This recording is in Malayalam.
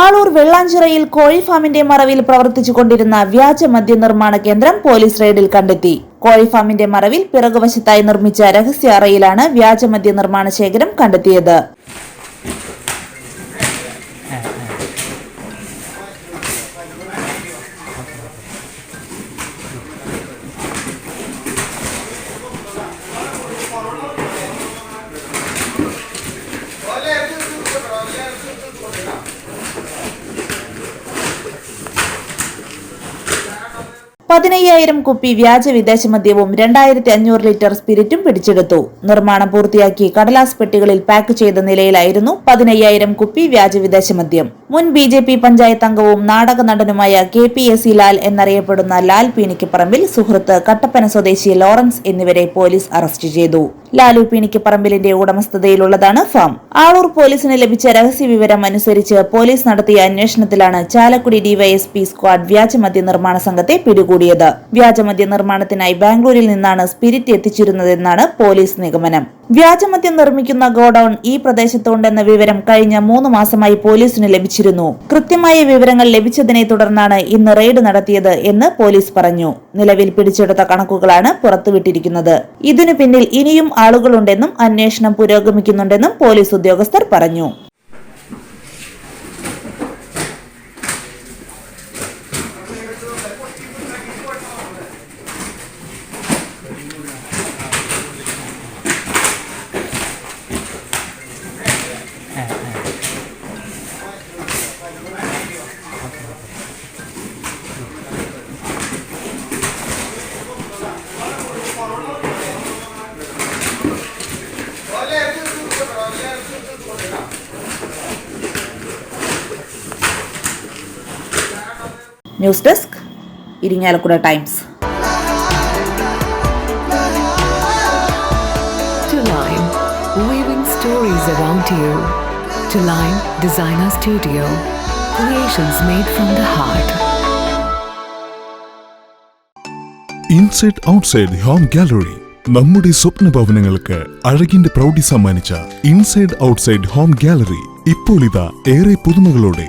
ആളൂർ വെള്ളാഞ്ചിറയിൽ കോഴി ഫാമിന്റെ മറവിൽ പ്രവർത്തിച്ചുകൊണ്ടിരുന്ന വ്യാജ മദ്യ നിർമ്മാണ കേന്ദ്രം പോലീസ് റെയ്ഡിൽ കണ്ടെത്തി. കോഴി ഫാമിന്റെ മറവിൽ പിറകുവശത്തായി നിർമ്മിച്ച രഹസ്യ അറയിലാണ് വ്യാജ മദ്യ നിർമ്മാണ ശേഖരം കണ്ടെത്തിയത്. പതിനയ്യായിരം കുപ്പി വ്യാജ വിദേശ മദ്യവും രണ്ടായിരത്തി അഞ്ഞൂറ് ലിറ്റർ സ്പിരിറ്റും പിടിച്ചെടുത്തു. നിർമ്മാണം പൂർത്തിയാക്കി കടലാസ് പെട്ടികളിൽ പാക്ക് ചെയ്ത നിലയിലായിരുന്നു പതിനയ്യായിരം കുപ്പി വ്യാജ വിദേശ മദ്യം. മുൻ ബി ജെ പി പഞ്ചായത്ത് അംഗവും നാടക നടനുമായ K P S C Lal എന്നറിയപ്പെടുന്ന ലാൽ പീണിക്കപ്പറമ്പിൽ സുഹൃത്ത് കട്ടപ്പന സ്വദേശി ലോറൻസ് എന്നിവരെ പോലീസ് അറസ്റ്റ് ചെയ്തു. ലാലു പീണിക്കപ്പറമ്പിലിന്റെ ഉടമസ്ഥതയിലുള്ളതാണ് ഫാം. ആളൂർ പോലീസിന് ലഭിച്ച രഹസ്യ വിവരം അനുസരിച്ച് പോലീസ് നടത്തിയ അന്വേഷണത്തിലാണ് ചാലക്കുടി ഡിവൈഎസ്പി സ്ക്വാഡ് വ്യാജമദ്യ നിർമ്മാണ സംഘത്തെ പിടികൂടിയത് വ്യാജമദ്യ നിർമ്മാണത്തിനായി ബാംഗ്ലൂരിൽ നിന്നാണ് സ്പിരിറ്റ് എത്തിച്ചിരുന്നതെന്നാണ് പോലീസ് നിഗമനം. വ്യാജമദ്യം നിർമ്മിക്കുന്ന ഗോഡൌൺ ഈ പ്രദേശത്തുണ്ടെന്ന വിവരം കഴിഞ്ഞ മൂന്ന് മാസമായി പോലീസിന് ലഭിച്ചിരുന്നു. കൃത്യമായ വിവരങ്ങൾ ലഭിച്ചതിനെ തുടർന്നാണ് ഇന്ന് റെയ്ഡ് നടത്തിയത് എന്ന് പോലീസ് പറഞ്ഞു. നിലവിൽ പിടിച്ചെടുത്ത കണക്കുകളാണ് പുറത്തുവിട്ടിരിക്കുന്നത്. ഇതിനു പിന്നിൽ ഇനിയും ആളുകളുണ്ടെന്നും അന്വേഷണം പുരോഗമിക്കുന്നുണ്ടെന്നും പോലീസ് ഉദ്യോഗസ്ഥർ പറഞ്ഞു. News desk Irinjalakuda times. To Line, weaving stories around you. To Lime Designer Studio, creations made from the heart. Inside outside home gallery നമ്മുടെ സ്വപ്ന ഭവനങ്ങൾക്ക് അഴകിന്റെ പ്രൗഢി സമ്മാനിച്ച ഇൻസൈഡ് ഔട്ട്സൈഡ് ഹോം ഗാലറി ഇപ്പോൾ ഇതാ ഏറെ പുതുമകളോടെ.